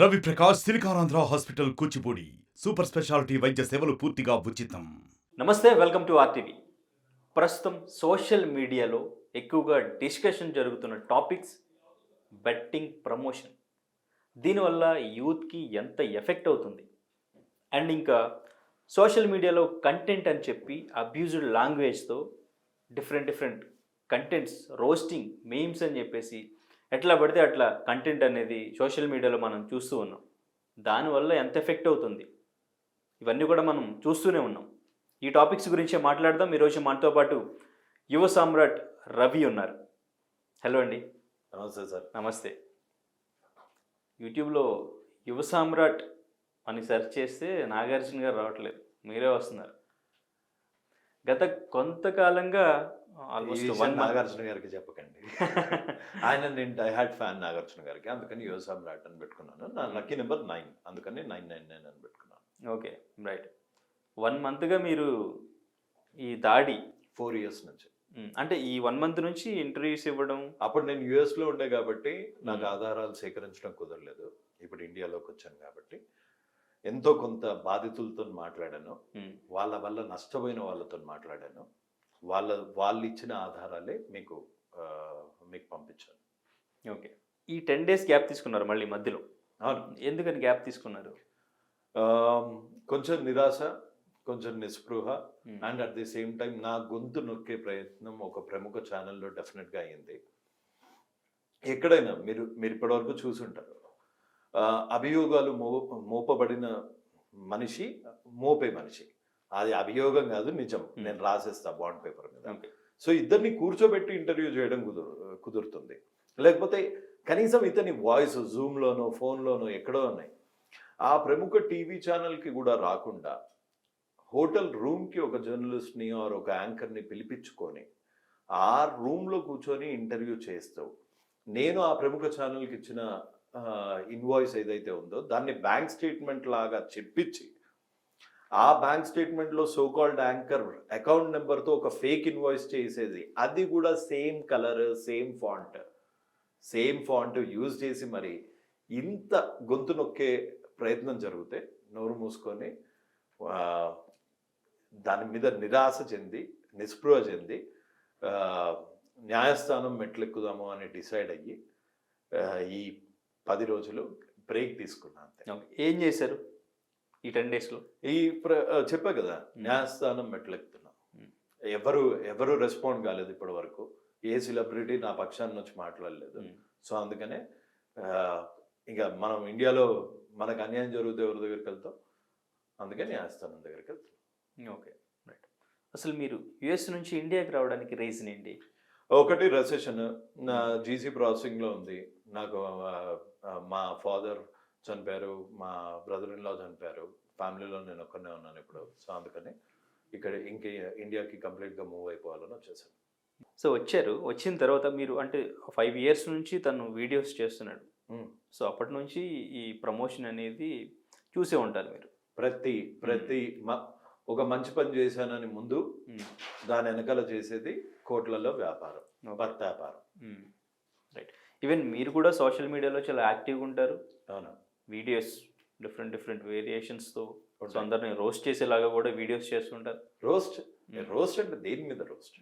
Ravi Prakash Siliconandhra hospital Kuchipudi super speciality వైద్య సేవలు పూర్తిగా ఉచితం. నమస్తే వెల్కమ్ టు ఆర్టీవీ. ప్రస్తుతం సోషల్ మీడియాలో ఎక్కువగా డిస్కషన్ జరుగుతున్న టాపిక్స్ బెట్టింగ్ ప్రమోషన్. దీనివల్ల యూత్కి ఎంత ఎఫెక్ట్ అవుతుంది? అండ్ ఇంకా సోషల్ మీడియాలో కంటెంట్ అని చెప్పి abused లాంగ్వేజ్తో different different contents roasting memes అని చెప్పేసి ఎట్లా పడితే అట్లా కంటెంట్ అనేది సోషల్ మీడియాలో మనం చూస్తూ ఉన్నాం. దానివల్ల ఎంత ఎఫెక్ట్ అవుతుంది? ఇవన్నీ కూడా మనం చూస్తూనే ఉన్నాం. ఈ టాపిక్స్ గురించే మాట్లాడదాం. ఈరోజు మనతో పాటు యువ సామ్రాట్ రవి ఉన్నారు. హలో అండి. నమస్తే సార్. నమస్తే. యూట్యూబ్లో యువ సామ్రాట్ అని సెర్చ్ చేస్తే నాగార్జున గారు రావట్లేదు. మీరే వస్తున్నారు. గత కొంతకాలంగా ఆల్మోస్ట్ వన్ నాగార్జున గారికి చెప్పకండి. ఆయన నేను డై హ్యాడ్ ఫ్యాన్ నాగార్జున గారికి. అందుకని యువ సామ్రాట్ అని పెట్టుకున్నాను. నా లక్కీ నెంబర్ నైన్. అందుకని నైన్ నైన్ నైన్ అని పెట్టుకున్నాను. Okay right. వన్ మంత్గా మీరు ఈ దాడి ఫోర్ ఇయర్స్ నుంచి. అంటే ఈ వన్ మంత్ నుంచి ఇంటర్వ్యూస్ ఇవ్వడం? అప్పుడు నేను యుఎస్లో ఉండే కాబట్టి నాకు. ఆధారాలు సేకరించడం కుదరలేదు. ఇప్పుడు ఇండియాలోకి వచ్చాను కాబట్టి ఎంతో కొంత బాధితులతో మాట్లాడాను. వాళ్ళ వల్ల నష్టపోయిన వాళ్ళతో మాట్లాడాను. వాళ్ళ వాళ్ళు ఇచ్చిన ఆధారాలే మీకు మీకు పంపించాను ఓకే. ఈ టెన్ డేస్ గ్యాప్ తీసుకున్నారు మళ్ళీ మధ్యలో? అవును. ఎందుకని గ్యాప్ తీసుకున్నారు? కొంచెం నిరాశ కొంచెం నిస్పృహ and at the same time నా గొంతు నొక్కే ప్రయత్నం ఒక ప్రముఖ ఛానల్లో డెఫినెట్గా అయింది. ఎక్కడైనా మీరు మీరు ఇప్పటివరకు చూసుంటారు. అభియోగాలు మో మోపబడిన మనిషి మోపే మనిషి. అది అభియోగం కాదు నిజం. నేను రాసేస్తా బాండ్ పేపర్ మీద. సో ఇద్దరిని కూర్చోబెట్టి ఇంటర్వ్యూ చేయడం కుదురు కుదురుతుంది. లేకపోతే కనీసం ఇతని వాయిస్ జూమ్లోనో ఫోన్లోనో ఎక్కడో ఉన్నాయి. ఆ ప్రముఖ టీవీ ఛానల్కి కూడా రాకుండా హోటల్ రూమ్కి ఒక జర్నలిస్ట్ని ఆర్ ఒక యాంకర్ని పిలిపించుకొని ఆ రూమ్లో కూర్చొని ఇంటర్వ్యూ చేస్తూ నేను ఆ ప్రముఖ ఛానల్కి ఇచ్చిన ఇన్వాయిస్ ఏదైతే ఉందో దాన్ని బ్యాంక్ స్టేట్మెంట్ లాగా చెప్పించి ఆ బ్యాంక్ స్టేట్మెంట్లో సో కాల్డ్ యాంకర్ అకౌంట్ నెంబర్తో ఒక ఫేక్ ఇన్వాయిస్ చేసేది. అది కూడా same colour same font same font use చేసి మరి ఇంత గొంతు నొక్కే ప్రయత్నం జరిగితే నోరు మూసుకొని దాని మీద నిరాశ చెంది నిస్పృహ చెంది న్యాయస్థానం మెట్లెక్కుదాము అని డిసైడ్ అయ్యి ఈ పది రోజులు బ్రేక్ తీసుకున్నాను ఏం చేశారు? ఈ టెన్ డేస్లో. ఈ చెప్పా కదా న్యాయస్థానం మెట్లెక్కుతున్నా. ఎవరు ఎవరు రెస్పాండ్ కాలేదు ఇప్పటి వరకు ఏ సెలబ్రిటీ నా పక్షాన్ని వచ్చి మాట్లాడలేదు. సో అందుకనే ఇంకా మనం ఇండియాలో మనకు అన్యాయం జరిగితే ఎవరి దగ్గరికి వెళ్తాం? అందుకే న్యాయస్థానం దగ్గరికి వెళ్తాం. ఓకే. రైట్. అసలు మీరు యుఎస్ నుంచి ఇండియాకి రావడానికి రీజన్ ఏంటి? ఒకటి రెసెషన్. నా జీసీ ప్రాసెసింగ్లో ఉంది. నాకు మా ఫాదర్ చనిపోయారు మా బ్రదర్ ఇన్ లా చనిపోయారు ఫ్యామిలీలో నేను ఒక్కనే ఉన్నాను ఇప్పుడు. సో అందుకని ఇక్కడ ఇంక ఇండియాకి కంప్లీట్గా మూవ్ అయిపోవాలని వచ్చేసాను. సో వచ్చారు. వచ్చిన తర్వాత మీరు అంటే ఫైవ్ ఇయర్స్ నుంచి తను వీడియోస్ చేస్తున్నాడు. సో అప్పటి నుంచి ఈ ప్రమోషన్ అనేది చూసే ఉంటారు మీరు. ప్రతి ప్రతి మ- ఒక మంచి పని చేశానని ముందు. దాని వెనకాల చేసేది కోట్లలో వ్యాపారం. భర్త వ్యాపారం రైట్. ఈవెన్ మీరు కూడా సోషల్ మీడియాలో చాలా యాక్టివ్గా ఉంటారు. అవును. వీడియోస్ డిఫరెంట్ డిఫరెంట్ వేరియేషన్స్తో సో. అందరిని రోస్ట్ చేసేలాగా కూడా వీడియోస్ చేస్తుంటారు. రోస్ట్ రోస్ట్ అంటే దేని మీద రోస్ట్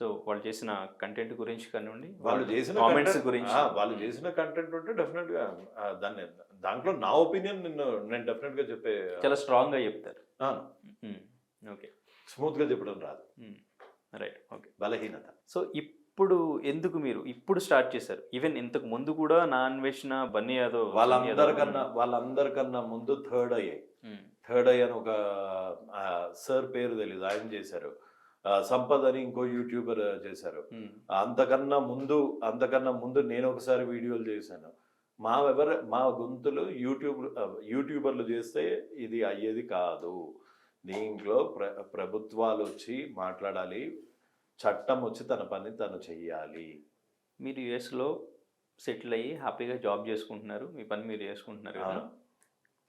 సో వాళ్ళు చేసిన కంటెంట్ గురించి కానివ్వండి వాళ్ళు చేసిన కామెంట్స్ గురించి. వాళ్ళు చేసిన కంటెంట్ ఉంటే డెఫినెట్గా దాన్ని దాంట్లో నా ఒపీనియన్ నిన్ను నేను డెఫినెట్గా చెప్పే చాలా స్ట్రాంగ్గా చెప్తారు. ఓకే స్మూత్గా చెప్పడం రాదు. రైట్ ఓకే బలహీనత. సో ఇప్పుడు ఎందుకు మీరు? ఇప్పుడు స్టార్ట్ చేశారు. ఈవెన్ ఇంతకు ముందు కూడా నా అన్వేషణ బన్నీ యాదవ్ వాళ్ళందరికన్నా వాళ్ళందరికన్నా ముందు థర్డ్ అయ్యాయి థర్డ్ అయ్యి అని ఒక సార్ పేరు తెలీదు ఆయన చేశారు. సంపద్ అని ఇంకో యూట్యూబర్ చేశారు. ఉమ్, అంతకన్నా ముందు అంతకన్నా ముందు నేను ఒకసారి వీడియోలు చేశాను. మా ఎవరు మా గొంతులు యూట్యూబ్ యూట్యూబర్లు చేస్తే ఇది అయ్యేది కాదు. దీంట్లో ప్ర ప్రభుత్వాలు వచ్చి మాట్లాడాలి చట్టం వచ్చి తన పని తను చెయ్యాలి. మీరు యుఎస్లో సెటిల్ అయ్యి హ్యాపీగా జాబ్ చేసుకుంటున్నారు. మీ పని మీరు చేసుకుంటున్నారు కదా. అవును.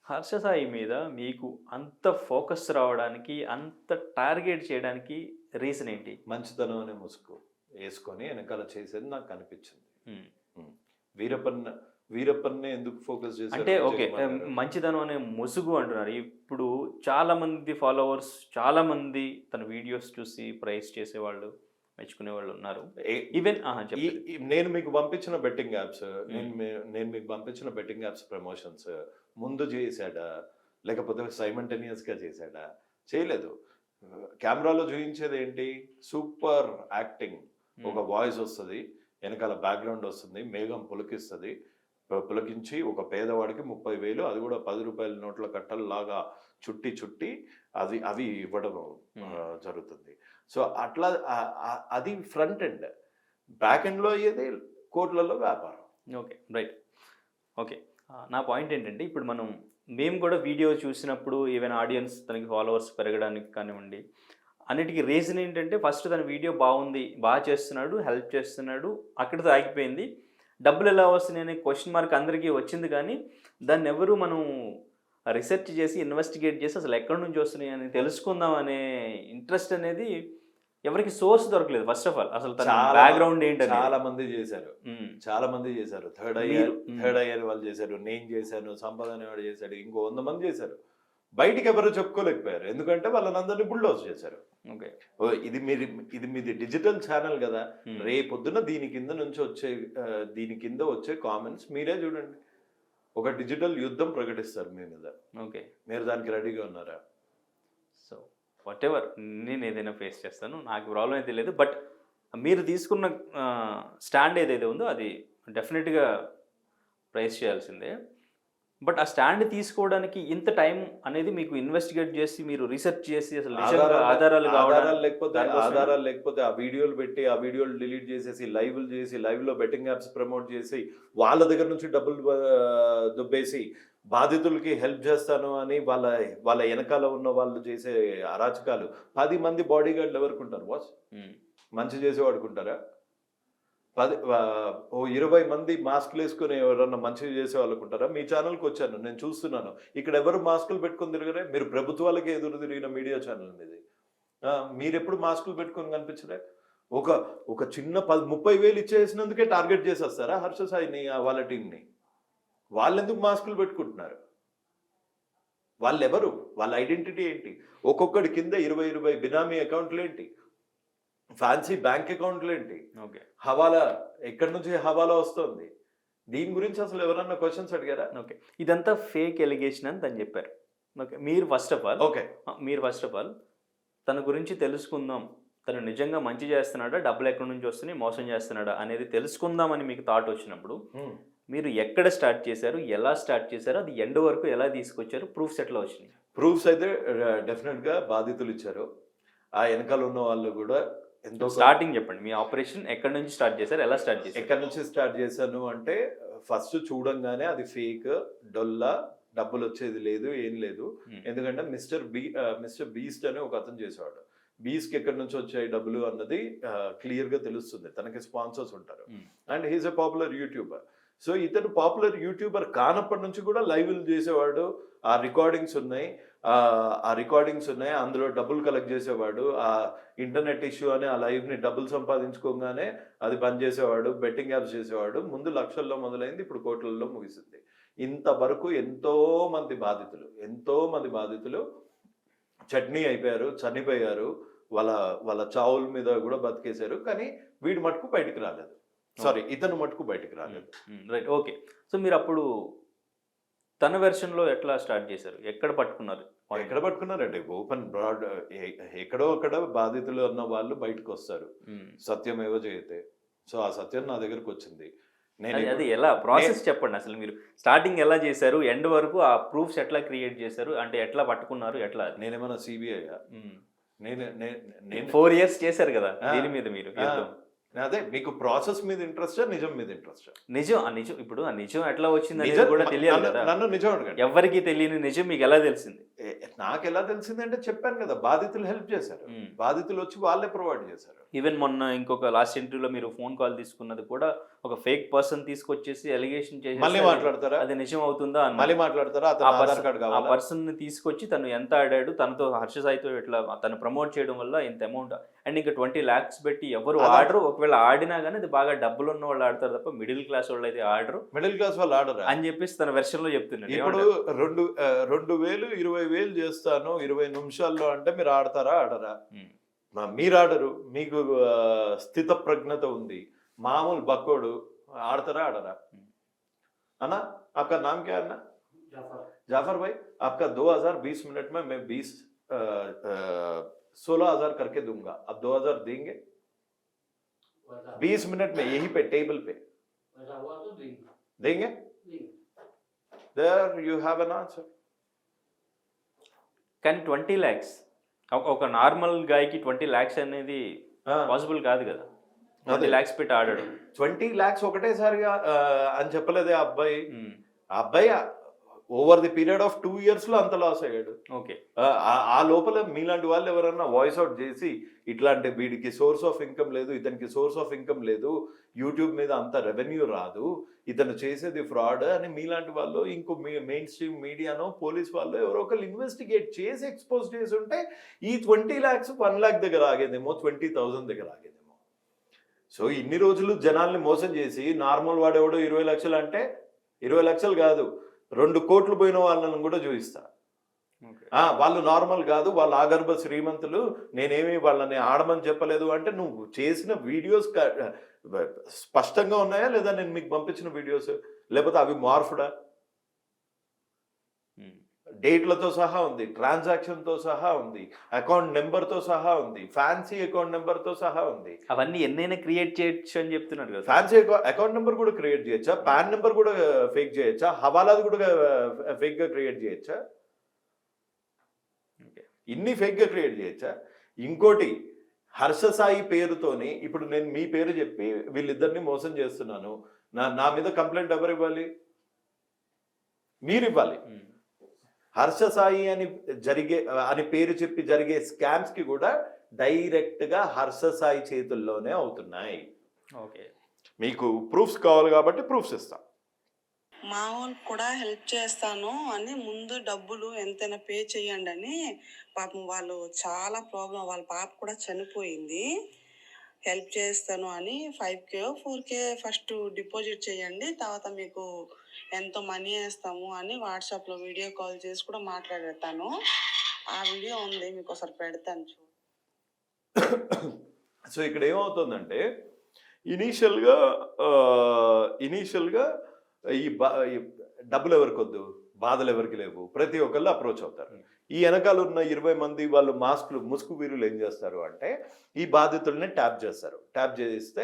హర్ష సాయి మీద మీకు అంత ఫోకస్ రావడానికి అంత టార్గెట్ చేయడానికి రీజన్ ఏంటి? మంచితనం అనే ముసుగు వేసుకొని వెనకాల చేసేది నాకు కనిపించింది ఉమ్, వీరప్పన్ వీరప్పన్నే ఎందుకు ఫోకస్ చేశారు అంటే ఓకే? మంచిదనం అనే ముసుగు అంటున్నారు. ఇప్పుడు చాలా మంది ఫాలోవర్స్ చాలా మంది తన వీడియోస్ చూసి ప్రైజ్ చేసేవాళ్ళు మెచ్చుకునే వాళ్ళు ఉన్నారు ఈవెన్ నేను మీకు పంపించిన బెట్టింగ్ యాప్స్ నేను నేను మీకు పంపించిన బెట్టింగ్ యాప్స్ ప్రమోషన్స్ ముందు చేశాడా? లేకపోతే సైమంటేనియస్గా చేశాడా? చేయలేదు. కెమెరాలో చూపించేది ఏంటి సూపర్ యాక్టింగ్. ఒక వాయిస్ వస్తుంది వెనకాల బ్యాక్గ్రౌండ్ వస్తుంది మేఘం పులకిస్తుంది పులకించి ఒక పేదవాడికి ముప్పై వేలు అది కూడా పది రూపాయల నోట్ల కట్టల్లాగా చుట్టి చుట్టి అది అవి ఇవ్వడం జరుగుతుంది. సో అట్లా అది ఫ్రంట్ ఎండ్. బ్యాక్ ఎండ్లో అయ్యేది కోట్లలో వ్యాపారం. Okay right. ఓకే. నా పాయింట్ ఏంటంటే ఇప్పుడు మనం మేము కూడా వీడియో చూసినప్పుడు ఈవెన్ ఆడియన్స్ తనకి ఫాలోవర్స్ పెరగడానికి కానివ్వండి అన్నిటికీ రీజన్ ఏంటంటే ఫస్ట్ తన వీడియో బాగుంది బాగా చేస్తున్నాడు హెల్ప్ చేస్తున్నాడు అక్కడితో ఆగిపోయింది. డబ్బులు ఎలా వస్తున్నాయి అనే క్వశ్చన్ మార్క్ అందరికీ వచ్చింది కానీ దాన్ని ఎవరు మనం రీసెర్చ్ చేసి ఇన్వెస్టిగేట్ చేసి అసలు ఎక్కడి నుంచి వస్తున్నాయి అని తెలుసుకుందాం అనే ఇంట్రెస్ట్ అనేది ఎవరికి సోర్స్ దొరకలేదు. ఫస్ట్ ఆఫ్ ఆల్ అసలు బ్యాక్గ్రౌండ్ ఏంటని చాలా మంది చేశారు. చాలా మంది చేశారు. థర్డ్ అయ్యార్. థర్డ్ అయ్యార్ వాళ్ళు చేశారు. నేను చేశాను సంపద అనేవాడు చేశాడు? ఇంకో వంద మంది చేశారు. బయటికి ఎవరు చెప్పుకోలేకపోయారు. ఎందుకంటే వాళ్ళని బుల్డోజ్ చేశారు. ఇది మీరు ఇది మీది డిజిటల్ ఛానల్ కదా. రేపొద్దున దీని కింద నుంచి వచ్చే దీని కింద వచ్చే కామెంట్స్ మీరే చూడండి. ఒక డిజిటల్ యుద్ధం ప్రకటిస్తారు మీ మీద. ఓకే. మీరు దానికి రెడీగా ఉన్నారా? సో వాట్ ఎవర్ నేను ఏదైనా ఫేస్ చేస్తాను నాకు ప్రాబ్లం అయితే లేదు. బట్ మీరు తీసుకున్న స్టాండ్ ఏదైతే ఉందో అది డెఫినెట్గా ప్రైస్ చేయాల్సిందే. బట్ ఆ స్టాండ్ తీసుకోవడానికి ఇంత టైం అనేది మీకు ఇన్వెస్టిగేట్ చేసి మీరు రీసెర్చ్ చేసి అసలు ఆధారాలు- ఆధారాలు లేకపోతే. ఆధారాలు లేకపోతే ఆ వీడియోలు పెట్టి ఆ వీడియోలు డిలీట్ చేసేసి లైవ్లు చేసి లైవ్లో బెట్టింగ్ యాప్స్ ప్రమోట్ చేసి వాళ్ళ దగ్గర నుంచి డబ్బులు దుబ్బేసి బాధితులకి హెల్ప్ చేస్తాను అని వాళ్ళ వాళ్ళ వెనకాల ఉన్న వాళ్ళు చేసే అరాచకాలు పది మంది బాడీ గార్డులు ఎవరికి ఉంటారు బాస్ మ్మ్. మంచి చేసేవాడుకుంటారా పది ఓ ఇరవై మంది మాస్క్లు వేసుకుని ఎవరన్నా మంచిగా చేసే వాళ్ళకు ఉంటారా మీ ఛానల్కి వచ్చాను నేను చూస్తున్నాను. ఇక్కడ ఎవరు మాస్కులు పెట్టుకొని తిరగరే? మీరు ప్రభుత్వాలకే ఎదురు తిరిగిన మీడియా ఛానల్ అనేది మీరెప్పుడు మీరు ఎప్పుడు మాస్కులు పెట్టుకొని కనిపించరే ఒక ఒక చిన్న పది ముప్పై వేలు ఇచ్చేసినందుకే టార్గెట్ చేసేస్తారా హర్ష సాయిని ఆ వాళ్ళ టీంని వాళ్ళు ఎందుకు మాస్కులు పెట్టుకుంటున్నారు? వాళ్ళు ఎవరు వాళ్ళ ఐడెంటిటీ ఏంటి? ఒక్కొక్కడి కింద ఇరవై ఇరవై బినామీ అకౌంట్లు ఏంటి ఫ్యాన్సీ బ్యాంక్ అకౌంట్లు ఏంటి? ఓకే. హవాలా ఎక్కడి నుంచి హవాలా వస్తుంది? దీని గురించి అసలు ఎవరన్నా క్వశ్చన్స్ అడిగారా? ఓకే. ఇదంతా ఫేక్ ఎలిగేషన్ అని తను చెప్పారు. ఓకే. మీరు ఫస్ట్ ఆఫ్ ఆల్ ఓకే. మీరు ఫస్ట్ ఆఫ్ ఆల్ తన గురించి తెలుసుకుందాం. తను నిజంగా మంచి చేస్తున్నాడా? డబ్బులు ఎక్కడి నుంచి వస్తున్నాయి? మోసం చేస్తున్నాడా? అనేది తెలుసుకుందామని మీకు థాట్ వచ్చినప్పుడు మీరు ఎక్కడ స్టార్ట్ చేశారు? ఎలా స్టార్ట్ చేశారు? అది ఎండ్ వరకు ఎలా తీసుకొచ్చారు? ప్రూఫ్స్ ఎట్లా వచ్చినాయి. ప్రూఫ్స్ అయితే డెఫినెట్గా బాధితులు ఇచ్చారు. ఆ వెనకాల ఉన్న వాళ్ళు కూడా స్టార్టింగ్ చెప్పండి. మీ ఆపరేషన్ ఎక్కడి నుంచి స్టార్ట్ చేశారు? ఎలా స్టార్ట్ చేశారు? ఎక్కడి నుంచి స్టార్ట్ చేశాను అంటే ఫస్ట్ చూడంగానే అది ఫేక్ డొల్లా డబ్బులు వచ్చేది లేదు ఏం లేదు. ఎందుకంటే మిస్టర్ బీ మిస్టర్ బీస్ట్ అని ఒక అతను చేసేవాడు. బీస్కి ఎక్కడి నుంచి వచ్చాయి డబ్బులు అన్నది క్లియర్గా తెలుస్తుంది. తనకి స్పాన్సర్స్ ఉంటారు. And he's a popular YouTuber. So ఇతను పాపులర్ యూట్యూబర్ కానప్పటి నుంచి కూడా లైవ్లు చేసేవాడు. ఆ రికార్డింగ్స్ ఉన్నాయి. ఆ, రికార్డింగ్స్ ఉన్నాయి. అందులో డబ్బులు కలెక్ట్ చేసేవాడు. ఆ ఇంటర్నెట్ ఇష్యూ అని ఆ లైవ్ని డబ్బులు సంపాదించుకోగానే అది బంద్ చేసేవాడు బెట్టింగ్ యాప్స్ చేసేవాడు. ముందు లక్షల్లో మొదలైంది ఇప్పుడు కోట్లలో ముగిసింది. ఇంతవరకు ఎంతో మంది బాధితులు ఎంతో మంది బాధితులు చట్నీ అయిపోయారు చనిపోయారు. వాళ్ళ వాళ్ళ చావుల మీద కూడా బతికేశారు. కానీ వీడి మటుకు బయటికి రాలేదు. సారీ ఇతను మటుకు బయటికి రాలేదు. Right okay. సో మీరు అప్పుడు తన వెర్షన్లో ఎట్లా స్టార్ట్ చేశారు? ఎక్కడ పట్టుకున్నారు? ఎక్కడ పట్టుకున్నారండి? ఓపెన్ బ్రాడ్ ఎక్కడో అక్కడ బాధితులు అన్న వాళ్ళు బయటకు వస్తారు. మ్మ్. సత్యమేవ జయతే సో ఆ సత్యం నా దగ్గరకు వచ్చింది. నేను అది ఎలా? ప్రాసెస్ చెప్పండి అసలు మీరు. స్టార్టింగ్ ఎలా చేశారు? ఎండ్ వరకు ఆ ప్రూఫ్స్ ఎట్లా క్రియేట్ చేశారు? అంటే ఎట్లా పట్టుకున్నారు? ఎట్లా? నేనేమన్నా సిబిఐ నేను నే- నేను ఫోర్ ఇయర్స్ చేశారు కదా. దీని మీద మీరు. అదే మీకు ప్రాసెస్ మీద ఇంట్రెస్టా నిజం మీద ఇంట్రెస్టా? నిజం ఆ నిజం ఇప్పుడు ఆ నిజం ఎట్లా వచ్చింది నిజం కూడా తెలియాలి నన్ను- కదా. నన్ను నిజం అడగండి. ఎవరికి తెలియని నిజం మీకు ఎలా తెలిసింది? నాకు ఎలా తెలిసిందంటే చెప్పాను కదా బాధితులు హెల్ప్ చేశారు. బాధితులు వచ్చి వాళ్ళే ప్రొవైడ్ చేశారు. ఈవెన్ మొన్న ఇంకొక లాస్ట్ ఇంటర్వ్యూలో మీరు ఫోన్ కాల్ తీసుకున్నది కూడా ఒక ఫేక్ పర్సన్ తీసుకొచ్చేసి ఎలిగేషన్ చేసి మళ్ళీ మాట్లాడతారా? అది నిజం అవుతుందా మళ్ళీ మాట్లాడతారా? ఆ పర్సన్ని తీసుకొచ్చి తను ఎంత ఆడాడు తనతో హర్ష సాయితో ఇట్లా తను ప్రమోట్ చేయడం వల్ల ఇంత అమౌంట్ అండ్ ఇంకా ట్వంటీ లాక్స్ పెట్టి ఎవరు ఆడరు ఒకవేళ ఆడినా కానీ అది బాగా డబ్బులు ఉన్న వాళ్ళు ఆడతారు తప్ప మిడిల్ క్లాస్ వాళ్ళు అయితే ఆడరు మిడిల్ క్లాస్ వాళ్ళు ఆడరా అని చెప్పేసి తన వెర్షన్ లో చెప్తున్నాడు ఇప్పుడు ఏమంటారు? రెండు ఆ, రెండు వేలు ఇరవై వేలు చేస్తాను ఇరవై నిమిషాల్లో అంటే మీరు ఆడతారా ఆడరా ఉమ్. మా- మీరు ఆడరు మీకు ఆ, స్థిత ప్రజ్ఞత ఉంది మామూలు బక్కోడు ఆడతారా ఆడరా అన్నా आपका नाम क्या है अन्ना जाफर भाई आपका 2020 मिनट में मैं 20 सोलह हजार करके दूंगा अब 2000 देंगे 20 मिनट में यही पे टेबल पे देंगे there you have an answer కానీ ట్వంటీ ల్యాక్స్ ఒక నార్మల్ గాయకి ట్వంటీ ల్యాక్స్ అనేది పాసిబుల్ కాదు కదా ట్వంటీ అదే. ల్యాక్స్ పెట్టి ఆడాడు ట్వంటీ లాక్స్ ఒకటేసారిగా ఆ, అని చెప్పలేదే ఆ అబ్బాయి ఉమ్. ఆ అబ్బాయి Over the period of two ఇయర్స్లో అంత లాస్ అయ్యాడు. ఓకే. ఆ, లోపల మీలాంటి వాళ్ళు ఎవరన్నా వాయిస్ అవుట్ చేసి ఇట్లాంటి వీడికి సోర్స్ ఆఫ్ ఇన్కమ్ లేదు ఇతనికి సోర్స్ ఆఫ్ ఇన్కమ్ లేదు యూట్యూబ్ మీద అంత రెవెన్యూ రాదు ఇతను చేసేది ఫ్రాడ్ అని మీలాంటి వాళ్ళు ఇంకో మెయిన్ స్ట్రీమ్ మీడియానో పోలీస్ వాళ్ళు ఎవరో ఒకరు ఇన్వెస్టిగేట్ చేసి ఎక్స్పోజ్ చేసి ఉంటే ఈ ట్వంటీ ల్యాక్స్ వన్ ల్యాక్ దగ్గర ఆగేదేమో ట్వంటీ థౌసండ్ దగ్గర ఆగేదేమో. సో ఇన్ని రోజులు జనాల్ని మోసం చేసి నార్మల్ వాడేవాడు ఇరవై లక్షలు అంటే ఇరవై లక్షలు కాదు రెండు కోట్లు పోయిన వాళ్ళని కూడా చూపిస్తా. వాళ్ళు నార్మల్ కాదు వాళ్ళు ఆగర్భ శ్రీమంతులు నేనేమి వాళ్ళని ఆడమని చెప్పలేదు అంటే నువ్వు చేసిన వీడియోస్ స్పష్టంగా ఉన్నాయా లేదా నేను మీకు పంపించిన వీడియోస్? లేకపోతే అవి మార్ఫుడా. డేట్లతో సహా ఉంది ట్రాన్సాక్షన్తో సహా ఉంది అకౌంట్ నెంబర్తో సహా ఉంది ఫ్యాన్సీ అకౌంట్ నెంబర్తో సహా ఉంది. అవన్నీ ఎన్నైనా క్రియేట్ చేయొచ్చు అని చెప్తున్నాడు కదా. ఫ్యాన్సీ అకౌంట్ నెంబర్ కూడా క్రియేట్ చేయొచ్చా? పాన్ నెంబర్ కూడా ఫేక్ చేయొచ్చా? హవాలాది కూడా ఫేక్గా క్రియేట్ చేయొచ్చా? ఇన్ని ఫేక్గా క్రియేట్ చేయొచ్చా? ఇంకోటి హర్ష సాయి పేరుతోని ఇప్పుడు నేను మీ పేరు చెప్పి వీళ్ళిద్దరిని మోసం చేస్తున్నాను. నా నా మీద కంప్లైంట్ ఎవరు ఇవ్వాలి? మీరు ఇవ్వాలి. ఉమ్. హర్ష సాయి అని జరిగే అని పేరు చెప్పి జరిగే స్కామ్స్కి కూడా డైరెక్ట్గా హర్ష సాయి చేతుల్లోనే అవుతున్నాయి. ఓకే. మీకు ప్రూఫ్స్ కావాలి కాబట్టి ప్రూఫ్స్ ఇస్తా. మా వాళ్ళకి కూడా హెల్ప్ చేస్తాను అని ముందు డబ్బులు ఎంతైనా పే చేయండి అని పాపం వాళ్ళు చాలా ప్రాబ్లం వాళ్ళ పాప కూడా చనిపోయింది. హెల్ప్ చేస్తాను అని five K four K first deposit చేయండి తర్వాత మీకు ఎంతో మనీ వేస్తాము అని వాట్సాప్లో వీడియో కాల్ చేసి కూడా మాట్లాడతాను. ఆ వీడియో ఉంది మీకు ఒకసారి పెడతాను చూ. సో ఇక్కడ ఏమవుతుందంటే ఇనీషియల్గా ఇనీషియల్గా ఈ బా ఈ డబ్బులు ఎవరికి వద్దు బాధలు ఎవరికి లేవు? ప్రతి ఒక్కళ్ళు అప్రోచ్ అవుతారు. ఈ వెనకాల ఉన్న ఇరవై మంది వాళ్ళు మాస్కులు ముసుగు వీరులు ఏం చేస్తారు అంటే ఈ బాధితుల్ని ట్యాప్ చేస్తారు. ట్యాప్ చేస్తే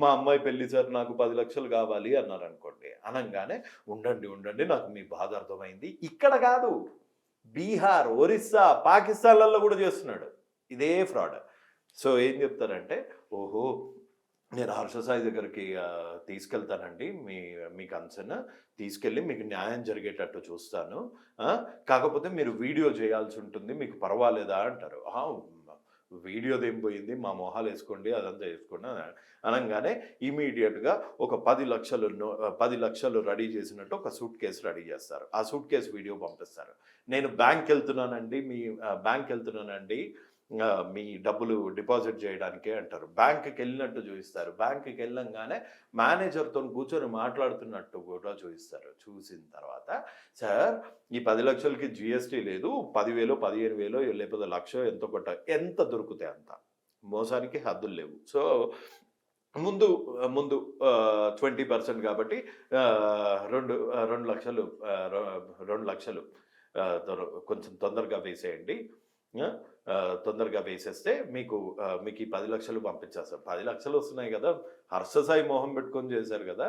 మా అమ్మాయి పెళ్ళి సార్ నాకు పది లక్షలు కావాలి అన్నారు అనుకోండి. అనగానే ఉండండి ఉండండి నాకు మీ బాధ అర్థమైంది. ఇక్కడ కాదు బీహార్ ఒరిస్సా పాకిస్తాన్లలో కూడా చేస్తున్నాడు. ఇదే ఫ్రాడ్. సో ఏం చెప్తారంటే ఓహో నేను హర్ష సాయి దగ్గరికి తీసుకెళ్తానండి. మీ మీ అంచనా తీసుకెళ్ళి మీకు న్యాయం జరిగేటట్టు చూస్తాను. కాకపోతే మీరు వీడియో చేయాల్సి ఉంటుంది మీకు పర్వాలేదా అంటారు. వీడియోది ఏం పోయింది? మా మొహాలు వేసుకోండి అదంతా వేసుకోండి అనగానే ఇమీడియట్గా ఒక పది లక్షలు పది లక్షలు రెడీ చేసినట్టు ఒక సూట్ కేసు రెడీ చేస్తారు. ఆ సూట్ కేసు వీడియో పంపిస్తారు. నేను బ్యాంక్ వెళ్తున్నానండి మీ బ్యాంక్ వెళ్తున్నానండి. మీ డబ్బులు డిపాజిట్ చేయడానికే అంటారు. బ్యాంక్కి వెళ్ళినట్టు చూపిస్తారు. బ్యాంక్కి వెళ్ళంగానే మేనేజర్తో కూర్చొని మాట్లాడుతున్నట్టు కూడా చూపిస్తారు. చూసిన తర్వాత సార్ ఈ పది లక్షలకి జిఎస్టీ లేదు. పదివేలు పదిహేను వేలు లేకపోతే లక్ష ఎంత కొట్ట ఎంత దొరుకుతాయి అంత? మోసానికి హద్దులు లేవు. సో ముందు ముందు ట్వంటీ పర్సెంట్ కాబట్టి రెండు రెండు లక్షలు రెండు లక్షలు కొంచెం తొందరగా వేసేయండి. తొందరగా వేసేస్తే మీకు మీకు ఈ పది లక్షలు పంపించేస్తారు. పది లక్షలు వస్తున్నాయి కదా హర్ష సాయి మొహం పెట్టుకొని చేశారు కదా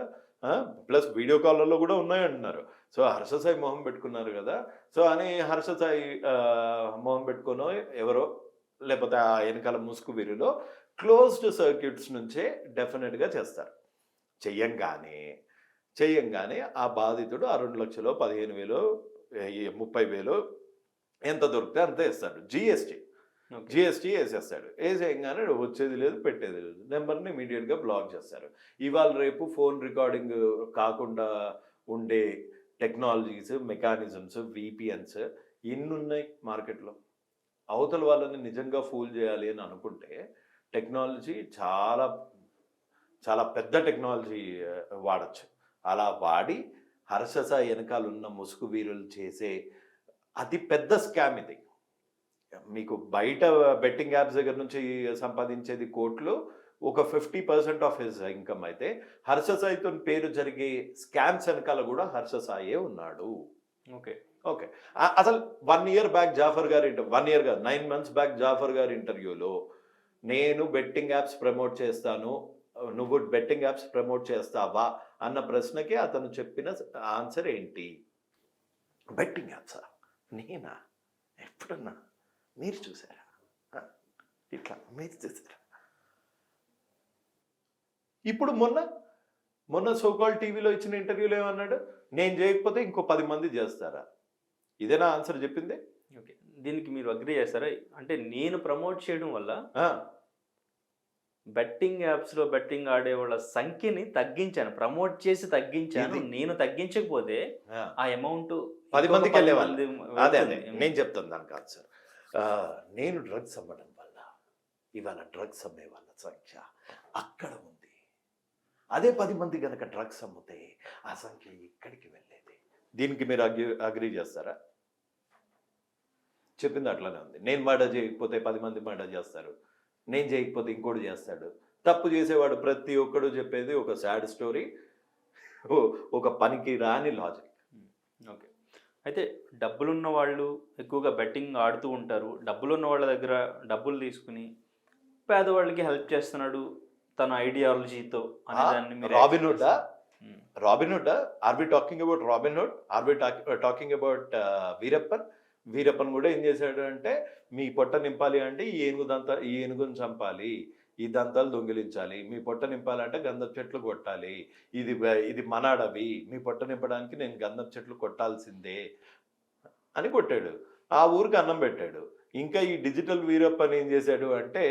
ప్లస్ వీడియో కాల్లలో కూడా ఉన్నాయంటున్నారు. సో హర్ష సాయి మొహం పెట్టుకున్నారు కదా సో అని హర్ష సాయి మొహం పెట్టుకునో ఎవరో లేకపోతే ఆ వెనకాల ముసుగు వీరిలో క్లోజ్డ్ సర్క్యూట్స్ నుంచే డెఫినెట్గా చేస్తారు. చెయ్యంగానే చెయ్యంగానే ఆ బాధితుడు ఆ రెండు లక్షలు పదిహేను వేలు ముప్పై వేలు ఎంత దొరికితే అంత ఇస్తాడు జిఎస్టీ జిఎస్టీ వేసేస్తాడు. వేసేయగానే వచ్చేది లేదు పెట్టేది లేదు. నెంబర్ని ఇమీడియట్గా బ్లాక్ చేస్తారు. ఇవాళ రేపు ఫోన్ రికార్డింగ్ కాకుండా ఉండే టెక్నాలజీస్ మెకానిజమ్స్ విపిఎన్స్ ఎన్ని ఉన్నాయి మార్కెట్లో. అవతల వాళ్ళని నిజంగా ఫూల్ చేయాలి అని అనుకుంటే టెక్నాలజీ చాలా చాలా పెద్ద టెక్నాలజీ వాడచ్చు. అలా వాడి హర్షస వెనకాల ఉన్న ముసుగు వీరులు చేసే అతి పెద్ద స్కామ్ ఇది. మీకు బయట బెట్టింగ్ యాప్స్ దగ్గర నుంచి సంపాదించేది కోట్లు ఒక fifty percent of his income అయితే హర్ష సాయితో పేరు జరిగే స్కామ్స్ వెనకాల కూడా హర్ష సాయే ఉన్నాడు. ఓకే. ఓకే. అసలు వన్ ఇయర్ బ్యాక్ జాఫర్ గారి వన్ ఇయర్గా నైన్ మంత్స్ బ్యాక్ జాఫర్ గారి ఇంటర్వ్యూలో నేను బెట్టింగ్ యాప్స్ ప్రమోట్ చేస్తాను నువ్వు బెట్టింగ్ యాప్స్ ప్రమోట్ చేస్తావా అన్న ప్రశ్నకి అతను చెప్పిన ఆన్సర్ ఏంటి? బెట్టింగ్ యాప్సా? నేనా? ఎప్పుడన్నా? మీరు చూసారా? ఇట్లా మీరు చూసారా? ఇప్పుడు మొన్న మొన్న సోకాల్ టీవీలో ఇచ్చిన ఇంటర్వ్యూలో ఏమన్నాడు? నేను చేయకపోతే ఇంకో పది మంది చేస్తారా? ఇదేనా ఆన్సర్ చెప్పింది? ఓకే. దీనికి మీరు అగ్రి చేస్తారా? అంటే నేను ప్రమోట్ చేయడం వల్ల బెట్టింగ్ యాప్స్లో బెట్టింగ్ ఆడే వాళ్ళ సంఖ్యని తగ్గించాను. ప్రమోట్ చేసి తగ్గించాను. నేను తగ్గించకపోతే ఆ. అమౌంట్ పది మందికి వెళ్ళేవాళ్ళు. అదే అదే. నేను చెప్తాను దానికి ఆన్సర్ ఆ, నేను డ్రగ్స్ అమ్మడం వల్ల ఇవాళ డ్రగ్స్ అమ్మే వాళ్ళ సంఖ్య అక్కడ ఉంది. అదే పది మంది కనుక డ్రగ్స్ అమ్మితే ఆ సంఖ్య ఇక్కడికి వెళ్ళేది. దీనికి మీరు అగ్రి అగ్రి చేస్తారా? చెప్పింది అట్లానే ఉంది. నేను మర్డర్ చేయకపోతే పది మంది మర్డర్ చేస్తారు. నేను చేయకపోతే ఇంకోటి చేస్తాడు. తప్పు చేసేవాడు ప్రతి ఒక్కడు చెప్పేది ఒక సాడ్ స్టోరీ ఒక పనికి రాని లాజిక్ ఓకే అయితే డబ్బులున్న వాళ్ళు ఎక్కువగా బెట్టింగ్ ఆడుతూ ఉంటారు. డబ్బులున్న వాళ్ళ దగ్గర డబ్బులు తీసుకుని పేదవాళ్ళకి హెల్ప్ చేస్తున్నాడు తన ఐడియాలజీతో అనే దాన్ని Robin Hood are we talking about Robin Hood are we talking about Veerappan Veerappan కూడా ఏం చేశాడు అంటే మీ పొట్ట నింపాలి అంటే ఈ ఏనుగు దంత ఈ ఏనుగుని చంపాలి ఈ దంతాలు దొంగిలించాలి మీ పొట్ట నింపాలంటే గంధపు చెట్లు కొట్టాలి ఇది ఇది మన అడవి మీ పొట్ట నింపడానికి నేను గంధపు చెట్లు కొట్టాల్సిందే అని కొట్టాడు. ఆ ఊరికి అన్నం పెట్టాడు. ఇంకా ఈ డిజిటల్ వీరప్పన్ ఏం చేశాడు అంటే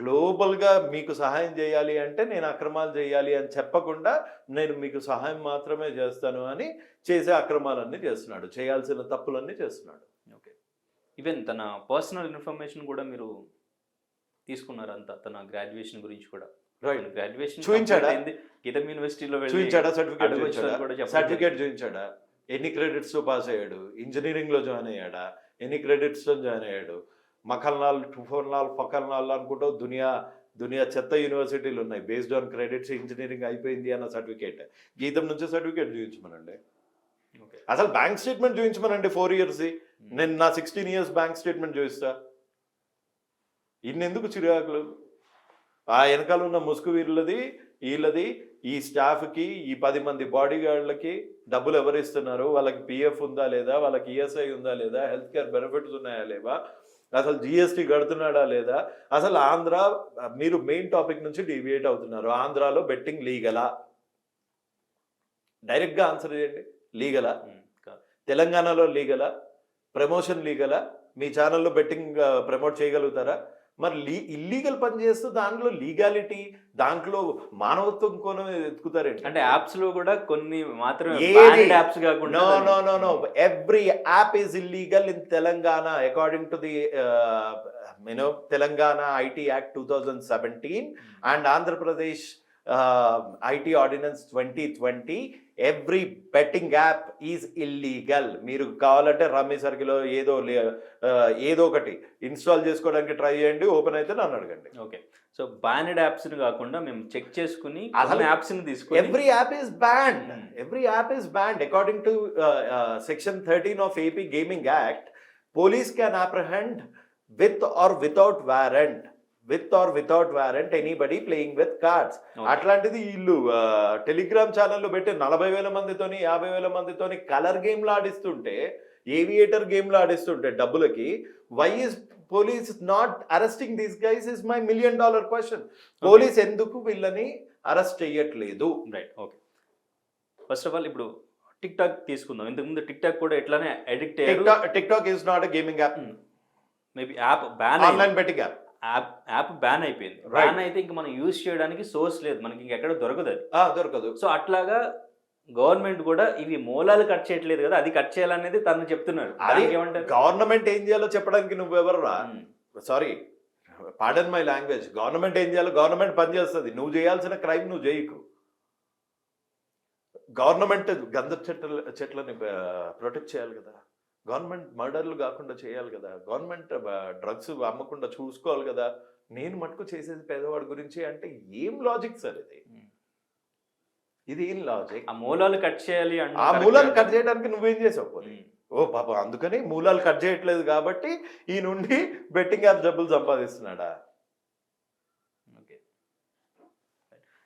గ్లోబల్గా మీకు సహాయం చేయాలి అంటే నేను అక్రమాలు చేయాలి అని చెప్పకుండా నేను మీకు సహాయం మాత్రమే చేస్తాను అని చేసే అక్రమాలన్నీ చేస్తున్నాడు. చేయాల్సిన తప్పులన్నీ చేస్తున్నాడు. ఈవెన్ తన పర్సనల్ ఇన్ఫర్మేషన్ కూడా మీరు తీసుకున్నారు అంతా తన గ్రాడ్యుయేషన్ గురించి కూడా. గ్రాడ్యుయేషన్ చూపించాడా? గీతం యూనివర్సిటీలో చూపించాడా సర్టిఫికేట్ చూపించాడా ఎన్ని క్రెడిట్స్ పాస్ అయ్యాడు? ఇంజనీరింగ్లో జాయిన్ అయ్యాడా? ఎన్ని క్రెడిట్స్తో జాయిన్ అయ్యాడు? మఖల్నాల్ టుఫోర్నాల్ ఫకల్నాల్ అనుకుంటూ దునియా దునియా చెత్త యూనివర్సిటీలు ఉన్నాయి. బేస్డ్ ఆన్ క్రెడిట్స్ ఇంజనీరింగ్ అయిపోయింది అన్న సర్టిఫికేట్ గీతం నుంచి సర్టిఫికేట్ చూపించమనండి అసలు బ్యాంక్ స్టేట్మెంట్ చూపించమనండి ఫోర్ ఇయర్స్ నేను నా సిక్స్టీన్ ఇయర్స్ బ్యాంక్ స్టేట్మెంట్ చూపిస్తా ఇన్నెందుకు చిరాకులు? ఆ వెనకాల ఉన్న ముసుగు వీళ్ళది వీళ్ళది ఈ స్టాఫ్కి ఈ పది మంది బాడీ గార్డులకి డబ్బులు ఎవరు ఇస్తున్నారు వాళ్ళకి పిఎఫ్ ఉందా లేదా? వాళ్ళకి ఈఎస్ఐ ఉందా లేదా? హెల్త్ కేర్ బెనిఫిట్స్ ఉన్నాయా లేవా? అసలు జిఎస్టీ కడుతున్నాడా లేదా? అసలు ఆంధ్ర మీరు మెయిన్ టాపిక్ నుంచి డివియేట్ అవుతున్నారు. ఆంధ్రాలో బెట్టింగ్ లీగలా డైరెక్ట్గా ఆన్సర్ చేయండి. లీగలా కాదు. తెలంగాణలో లీగలా ప్రమోషన్ లీగలా? మీ ఛానల్లో బెట్టింగ్ ప్రమోట్ చేయగలుగుతారా? మరి లీ ఇల్లీగల్ పని చేస్తూ దాంట్లో లీగాలిటీ దాంట్లో మానవత్వం కోణం ఎత్తుకుతారేంటి అంటే యాప్స్లో కూడా కొన్ని మాత్రమే? యాప్స్ కాకుండా no no no no every app is illegal in Telangana according to the you know Telangana IT act two thousand seventeen and Andhra Pradesh IT ordinance twenty twenty every betting app is illegal మీరు కావాలంటే rummy circle ఏదో ఏదో ఒకటి install చేసుకోవడానికి try చేయండి open అయితే నన్ను అడగండి. ఓకే. సో బ్యానెడ్ యాప్స్ కాకుండా మేము చెక్ చేసుకుని అసలు యాప్స్ని తీసుకొని every app is banned. Every app is banned according to section thirteen of AP gaming act police can apprehend with or without warrant with or without warrant anybody playing with cards. అట్లాంటిది వీళ్ళు Telegram ఛానల్లో పెట్టి నలభై వేల మందితోని యాభై వేల మందితోని colour గేమ్లు ఆడిస్తుంటే aviator గేమ్లు ఆడిస్తుంటే డబ్బులకి why is police not arresting these guys is my million dollar question police ఎందుకు వీళ్ళని అరెస్ట్ చేయట్లేదు? Right okay first of all ఇప్పుడు టిక్ టాక్ తీసుకుందాం. ఇంతకుముందు టిక్ టాక్ కూడా ఎట్లానే addict TikTok TikTok is not gaming app. Maybe app ban online betting app app app ban అయిపోయింది. Ban అయితే ఇంక మనం యూజ్ చేయడానికి సోర్స్ లేదు. మనకి ఇంకెక్కడ దొరకదు అది. దొరకదు. సో అట్లాగా గవర్నమెంట్ కూడా ఇవి మూలాలు కట్ చేయట్లేదు కదా అది కట్ చేయాలనేది తను చెప్తున్నారు. అది ఏమంటారు? గవర్నమెంట్ ఏం చేయాలో చెప్పడానికి నువ్వెవరు రా ఉమ్, sorry pardon my language government ఏం చేయాలో గవర్నమెంట్ పని చేస్తుంది. నువ్వు చేయాల్సిన క్రైమ్ నువ్వు చేయకు. గవర్నమెంట్ గంధ చెట్ల చెట్లని ప్రొటెక్ట్ చేయాలి కదా. గవర్నమెంట్ మర్డర్లు కాకుండా చేయాలి కదా. గవర్నమెంట్ డ్రగ్స్ అమ్మకుండా చూసుకోవాలి కదా. నేను మటుకు చేసేది పేదవాడి గురించి అంటే ఏం లాజిక్ సార్ ఇది. ఇది ఏం లాజిక్ ఆ మూలాలు కట్ చేయాలి ఆ మూలాలు కట్ చేయడానికి నువ్వేం చేసావు ఓ పాప అందుకని మూలాలు కట్ చేయట్లేదు కాబట్టి ఈ నుండి బెట్టింగ్ యాప్ డబ్బులు సంపాదిస్తున్నాడా ఓకే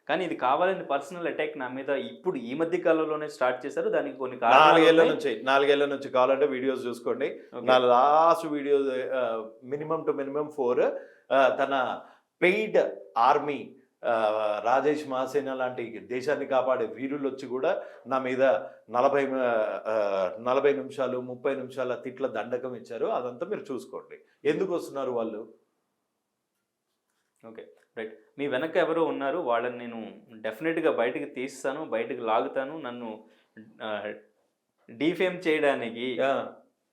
కానీ ఇది కావాలని పర్సనల్ అటాక్ నా మీద ఇప్పుడు ఈ మధ్య కాలంలోనే స్టార్ట్ చేశారు. దానికి కొన్ని నాలుగేళ్ళ. నుంచి నాలుగేళ్ళ నుంచి కావాలంటే వీడియోస్ చూసుకోండి. నా last video minimum two minimum four తన పెయిడ్ ఆర్మీ రాజేష్ మహాసేన లాంటి దేశాన్ని కాపాడే వీరులు వచ్చి కూడా నా మీద నలభై నలభై నిమిషాలు ముప్పై నిమిషాల తిట్ల దండకం ఇచ్చారు. అదంతా మీరు చూసుకోండి. ఎందుకు వస్తున్నారు వాళ్ళు? ఓకే. రైట్. మీ వెనక ఎవరో ఉన్నారు వాళ్ళని నేను డెఫినెట్గా బయటకు తీస్తాను బయటకు లాగుతాను నన్ను డీఫేమ్ చేయడానికి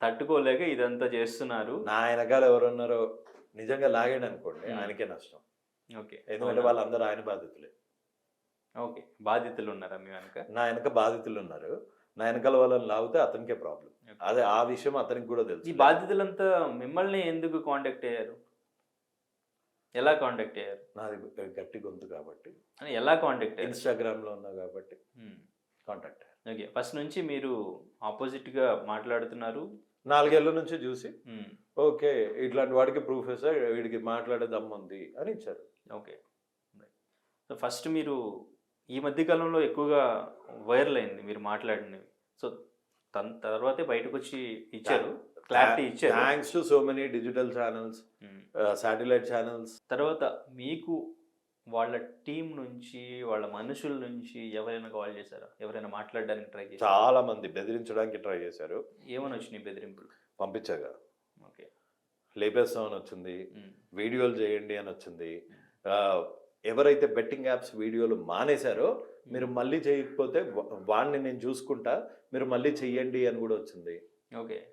తట్టుకోలేక ఇదంతా చేస్తున్నారు. నా వెనకాల ఎవరున్నారో నిజంగా లాగాడు అనుకోండి. ఆయనకే నష్టం. ఓకే. ఎందుకంటే వాళ్ళందరూ ఆయన బాధితులే. ఓకే. బాధితులు ఉన్నారా మీ వెనక? నా వెనక బాధితులు ఉన్నారు. నా వెనకాల వాళ్ళని లాగితే అతనికే ప్రాబ్లం. అదే ఆ విషయం అతనికి కూడా ఈ తెలుసు బాధితులంతా మిమ్మల్ని ఎందుకు కాంటాక్ట్ అయ్యారు? ఎలా కాంటాక్ట్ అయ్యారు? నాది గట్టి గొంతు కాబట్టి. అని ఎలా కాంటాక్ట్ అయ్యారు? ఇన్స్టాగ్రామ్లో ఉన్నా కాబట్టి Hmm. Contact okay. ఫస్ట్ నుంచి మీరు ఆపోజిట్గా మాట్లాడుతున్నారు? నాలుగేళ్ళ నుంచి చూసి Hmm. ఓకే ఇట్లాంటి వాడికి ప్రూఫ్ వేసా వీడికి మాట్లాడే దమ్ము ఉంది అని ఇచ్చారు. ఓకే. సో ఫస్ట్ మీరు ఈ మధ్య కాలంలో ఎక్కువగా వైరల్ అయింది మీరు మాట్లాడినవి. సో తన తర్వాతే బయటకు వచ్చి ఇచ్చారు క్లారిటీ ఇచ్చారు. Thanks to so many digital channels. Satellite channels. తర్వాత మీకు వాళ్ళ టీం నుంచి వాళ్ళ మనుషుల నుంచి ఎవరైనా కాల్ చేశారా? ఎవరైనా మాట్లాడడానికి ట్రై చేశారా? చాలా మంది బెదిరించడానికి ట్రై చేశారు. ఏమని వచ్చినాయి బెదిరింపులు? పంపించాగా ఓకే. లేపేస్తామని వచ్చింది. ఉమ్. వీడియోలు చేయండి అని వచ్చింది. ఆ, ఎవరైతే బెట్టింగ్ యాప్స్ వీడియోలు మానేశారో మీరు మళ్ళీ చేయకపోతే వాడిని నేను చూసుకుంటా మీరు మళ్ళీ చెయ్యండి అని కూడా వచ్చింది. ఓకే.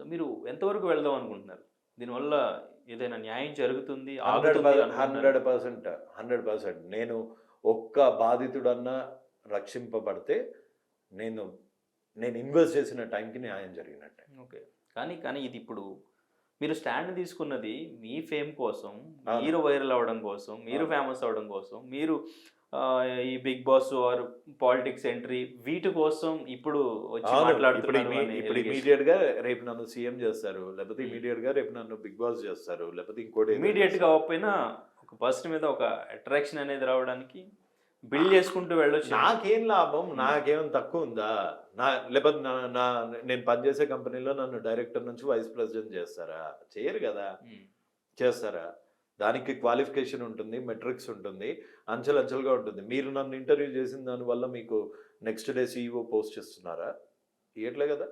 సో మీరు ఎంతవరకు వెళ్దాం అనుకుంటున్నారు? దీనివల్ల ఏదైనా న్యాయం జరుగుతుంది హండ్రెడ్ పర్సెంట్ హండ్రెడ్ పర్సెంట్ నేను ఒక్క బాధితుడన్నా రక్షింపబడితే నేను నేను ఇన్వెస్ట్ చేసిన టైంకి న్యాయం జరిగినట్టే. ఓకే. కానీ కానీ ఇది ఇప్పుడు మీరు స్టాండ్ తీసుకున్నది మీ ఫేమ్ కోసం. మీరు వైరల్ అవ్వడం కోసం మీరు. ఫేమస్ అవ్వడం కోసం మీరు ఈ Bigg Boss or politics entry వీటి కోసం ఇప్పుడు వచ్చి ఇప్పుడు మాట్లాడుతున్నారు. ఇమీడియట్గా రేపు నన్ను సీఎం చేస్తారు లేకపోతే Hmm. ఇమీడియట్గా రేపు నన్ను బిగ్ బాస్ చేస్తారు లేకపోతే ఇంకోటి ఇమీడియట్గా. అవ్వకపోయినా ఒక పర్సన్ మీద ఒక అట్రాక్షన్ అనేది రావడానికి బిల్డ్ చేసుకుంటూ వెళ్ళొచ్చు నాకేం లాభం Hmm. నాకేం తక్కువ ఉందా నా లేకపోతే నా నా నేను పనిచేసే కంపెనీలో నన్ను డైరెక్టర్ నుంచి వైస్ ప్రెసిడెంట్ చేస్తారా చేయరు కదా ఉమ్, చేస్తారా దానికి క్వాలిఫికేషన్ ఉంటుంది మెట్రిక్స్ ఉంటుంది అంచెలంచెలుగా ఉంటుంది. మీరు నన్ను ఇంటర్వ్యూ చేసిన దానివల్ల మీకు నెక్స్ట్ డే సీఈఓ పోస్ట్ ఇస్తున్నారా ఇయట్లే కదా.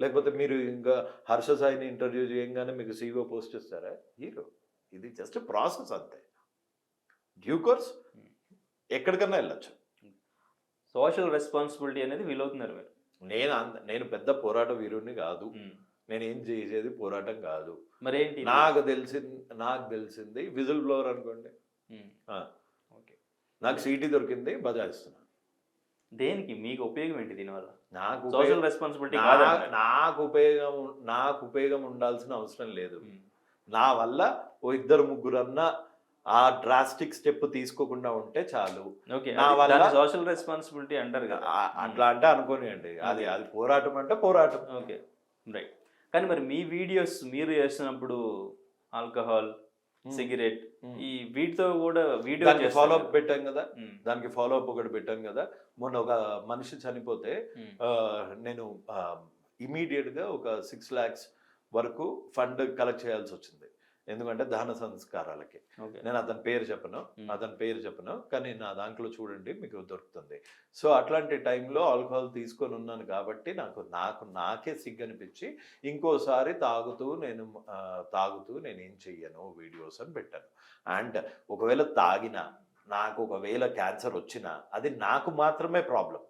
లేకపోతే మీరు ఇంకా హర్ష సాయిని ఇంటర్వ్యూ చేయగానే మీకు సీఈఓ పోస్ట్ ఇస్తారా హీరో ఇది జస్ట్ ప్రాసెస్ అంతే. డ్యూ కోర్స్ ఎక్కడికన్నా వెళ్ళచ్చు. సోషల్ రెస్పాన్సిబిలిటీ అనేది ఫీల్ అవుతున్నారు మీరు. నేను నేను పెద్ద పోరాట వీరుణ్ణి కాదు. ఉమ్, నేను ఏం చేసేది పోరాటం కాదు. మరేంటి? నాకు తెలిసింది నాకు తెలిసింది విజిల్ బ్లోవర్ అనుకోండి. నాకు సీటీ దొరికింది బజాయిస్తున్నా దేనికి? మీకు ఉపయోగం ఏంటి దీనివల్ల? నాకు సోషల్ రెస్పాన్సిబిలిటీ నాకు ఉపయోగం నాకు ఉపయోగం ఉండాల్సిన అవసరం లేదు. నా వల్ల ఓ ఇద్దరు ముగ్గురన్నా ఆ డ్రాస్టిక్ స్టెప్ తీసుకోకుండా ఉంటే చాలు. ఓకే నా వల్ల- సోషల్ రెస్పాన్సిబిలిటీ అంటారు కదా. ఆ- అట్లా అంటే అనుకోనియండి. అది అది పోరాటం అంటే పోరాటం. ఓకే రైట్ కానీ మరి మీ వీడియోస్ మీరు చేస్తున్నప్పుడు ఆల్కహాల్ సిగరెట్. ఈ వీటితో కూడా వీడియో ఫాలో అప్ పెట్టాం కదా? దానికి ఫాలో అప్ ఒకటి పెట్టాం కదా? మొన్న ఒక మనిషి చనిపోతే నేను ఇమీడియట్గా ఒక సిక్స్ ల్యాక్స్ వరకు ఫండ్ కలెక్ట్ చేయాల్సి వచ్చింది. ఎందుకంటే దహన సంస్కారాలకి. నేను అతని పేరు చెప్పను. అతని పేరు చెప్పను కానీ నా దాంట్లో చూడండి మీకు దొరుకుతుంది. సో అట్లాంటి టైంలో ఆల్కహాల్ తీసుకొని ఉన్నాను కాబట్టి నాకు నాకు నాకే సిగ్గు అనిపించి ఇంకోసారి తాగుతూ నేను తాగుతూ నేను ఏం చెయ్యను వీడియోస్ అని పెట్టాను. అండ్ ఒకవేళ తాగినా నాకు ఒకవేళ క్యాన్సర్ వచ్చినా అది నాకు మాత్రమే ప్రాబ్లం.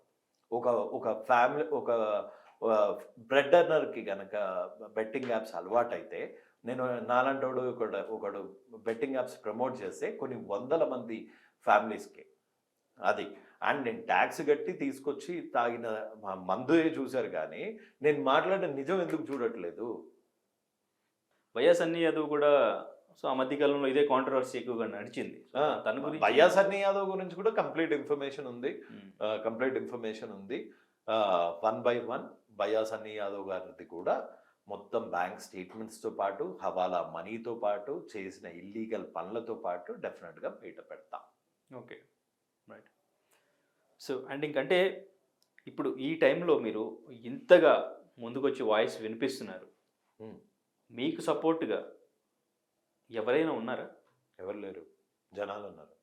ఒక ఒక ఫ్యామిలీ ఒక బ్రెడ్ అర్నర్కి కనుక బెట్టింగ్ యాప్స్ అలవాటైతే నేను నాలంటోడు ఒకడు ఒకడు బెట్టింగ్ యాప్స్ ప్రమోట్ చేస్తే కొన్ని వందల మంది ఫ్యామిలీస్కి. అది. అండ్ నేను ట్యాక్స్ కట్టి తీసుకొచ్చి తాగిన మా మందుయే చూశారు కానీ నేను మాట్లాడిన నిజం ఎందుకు చూడట్లేదు? వైఎస్ అన్ని యాదవ్ కూడా సో ఆ మధ్య కాలంలో ఇదే కాంట్రవర్సీ ఎక్కువగా నడిచింది. తన గురించి భయ్యా సన్నీ యాదవ్ గురించి కూడా కంప్లీట్ ఇన్ఫర్మేషన్ ఉంది. కంప్లీట్ ఇన్ఫర్మేషన్ ఉంది. వన్ బై వన్ భయ్యా సన్నీ యాదవ్ గారిది కూడా మొత్తం బ్యాంక్ స్టేట్మెంట్స్తో పాటు హవాలా మనీతో పాటు చేసిన ఇల్లీగల్ పనులతో పాటు డెఫినెట్గా బయట పెడతాం. ఓకే. రైట్. సో అండ్ ఇంకంటే ఇప్పుడు ఈ టైంలో మీరు ఇంతగా ముందుకొచ్చి వాయిస్ వినిపిస్తున్నారు. మీకు సపోర్ట్గా ఎవరైనా ఉన్నారా? ఎవరు లేరు. జనాలు ఉన్నారు.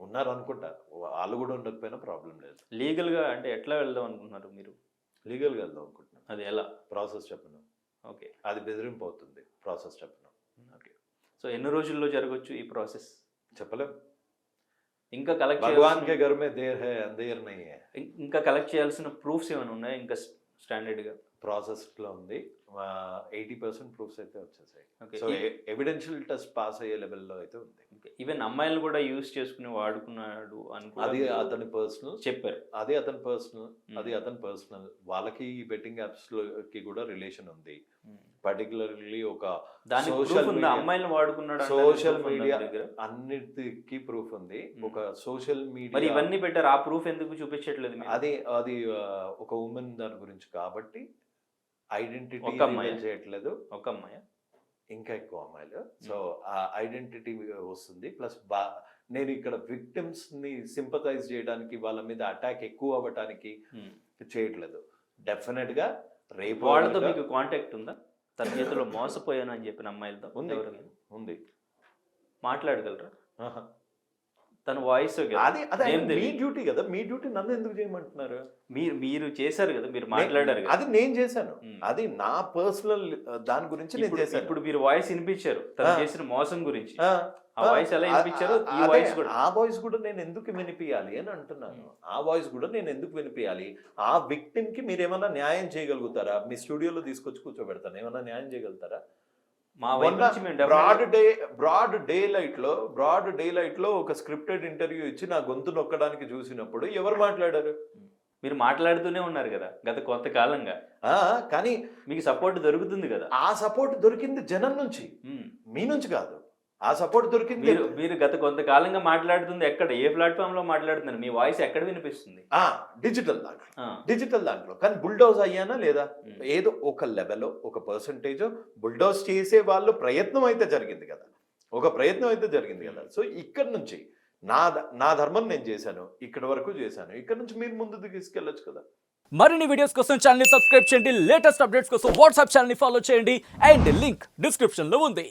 ఉన్నారు అనుకుంటా వాళ్ళు కూడా ఉండకపోయినా ప్రాబ్లం లేదు. లీగల్గా అంటే ఎట్లా వెళ్దాం అనుకుంటున్నారు మీరు? లీగల్గా వెళ్దాం అనుకుంటున్నాను అది ఎలా? ప్రాసెస్ చెప్పను ఓకే. అది బెదిరింపు అవుతుంది ప్రాసెస్ చెప్పను ఓకే. సో ఎన్ని రోజుల్లో జరగవచ్చు ఈ ప్రాసెస్? చెప్పలేం. ఇంకా కలెక్ట్ భగవాన్ కే ఘర్ మే దేర్ హై అందేర్ నహీ హై. ఇంకా కలెక్ట్ చేయాల్సిన ప్రూఫ్స్ ఏమైనా ఉన్నాయా? ఇంకా స్టాండర్డ్గా? ప్రాసెస్లో ఉంది. ఎయిటీ పర్సెంట్ ప్రూఫ్స్ అయితే వచ్చేసాయి. సో ఎవిడెన్షియల్ టెస్ట్ పాస్ అయ్యే లెవెల్లో అయితే ఉంది. ఈవెన్ అమ్మాయిలు కూడా యూజ్ చేసుకుని వాడుకున్నాడు అని కూడా అది అతని పర్సనల్ చెప్పారు. అది అతని పర్సనల్ అది Hmm. అతని పర్సనల్ వాళ్ళకి ఈ బెట్టింగ్ యాప్స్కి కూడా రిలేషన్ ఉంది. Hmm. పర్టికులర్లీ ఒక ప్రూఫ్ ఉందా? media- అమ్మాయిలను వాడుకున్నాడు సోషల్ మీడియా? అన్నిటికీ ప్రూఫ్ ఉంది. Hmm. ఒక సోషల్ మీడియా ఇవన్నీ పెట్టారు. ఆ ప్రూఫ్ ఎందుకు చూపించట్లేదు? అది అది ఒక ఉమెన్ దాని గురించి కాబట్టి ఐడెంటిటీ? చేయట్లేదు ఒక అమ్మాయి. ఇంకా ఎక్కువ అమ్మాయిలు. సో ఆ ఐడెంటిటీ వస్తుంది. ప్లస్ బా నేను ఇక్కడ విక్టిమ్స్ని సింపథైజ్ చేయడానికి వాళ్ళ మీద అటాక్ ఎక్కువ అవ్వటానికి చేయట్లేదు. డెఫినెట్గా రేపు వాళ్ళతో మీకు కాంటాక్ట్ ఉందా? తన చేతిలో మోసపోయాను అని చెప్పిన అమ్మాయిలతో ఉంది. ఉంది. మాట్లాడగలరా. తన వాయిస్ అది అదే Name మీ. డ్యూటీ కదా. మీ డ్యూటీ నన్ను ఎందుకు చేయమంటున్నారు? మీరు మీరు చేశారు కదా మీరు మాట్లాడారు అది నేను చేశాను. అది నా పర్సనల్ దాని గురించి నేను చేశాను. ఇప్పుడు మీరు వాయిస్ వినిపించారు. తను. చేసిన మోసం గురించి. ఆ, వాయిస్ ఎలా వినిపించారో ఈ వాయిస్ కూడా. ఆ వాయిస్ కూడా నేను ఎందుకు వినిపించాలి అని అంటున్నాను. ఆ వాయిస్ కూడా నేను ఎందుకు వినిపించాలి ఆ విక్టిమ్కి మీరు ఏమైనా న్యాయం చేయగలుగుతారా? మీ స్టూడియోలో తీసుకొచ్చి కూర్చోబెడతాను. ఏమైనా న్యాయం చేయగలుగుతారా? మా బ్రాడ్ డే బ్రాడ్ డే లైట్లో బ్రాడ్ డే లైట్లో ఒక స్క్రిప్టెడ్ ఇంటర్వ్యూ ఇచ్చి నా గొంతు నొక్కడానికి చూసినప్పుడు ఎవరు మాట్లాడారు? మీరు మాట్లాడుతూనే ఉన్నారు కదా గత కొంతకాలంగా. ఆ కానీ మీకు సపోర్ట్ దొరుకుతుంది కదా. ఆ సపోర్ట్ దొరికింది జనం నుంచి. మీ నుంచి కాదు. ఆ సపోర్ట్ దొరికింది మీరు మీరు గత కొంతకాలంగా మాట్లాడుతుంది ఎక్కడ? ఏ ప్లాట్ఫామ్లో మాట్లాడుతున్నారు? మీ వాయిస్ ఎక్కడ వినిపిస్తుంది? ఆ డిజిటల్ దాంట్లో. డిజిటల్ దాంట్లో. కానీ బుల్డోజ్ అయ్యానా లేదా. ఏదో ఒక లెవెల్ ఒక పర్సంటేజ్ బుల్డోజ్ చేసే వాళ్ళు ప్రయత్నం అయితే జరిగింది కదా. ఒక ప్రయత్నం అయితే జరిగింది కదా. సో ఇక్కడ నుంచి నా నా ధర్మం నేను చేశాను ఇక్కడ వరకు చేశాను. ఇక్కడ నుంచి మీరు ముందుకు తీసుకెళ్ళొచ్చు కదా. మరిన్ని వీడియోస్ కోసం ఛానల్ని సబ్స్క్రైబ్ చేయండి. లేటెస్ట్ అప్డేట్స్ కోసం వాట్సాప్ ఛానల్ని ఫాలో చేయండి. అండ్ లింక్ డిస్క్రిప్షన్లో ఉంది.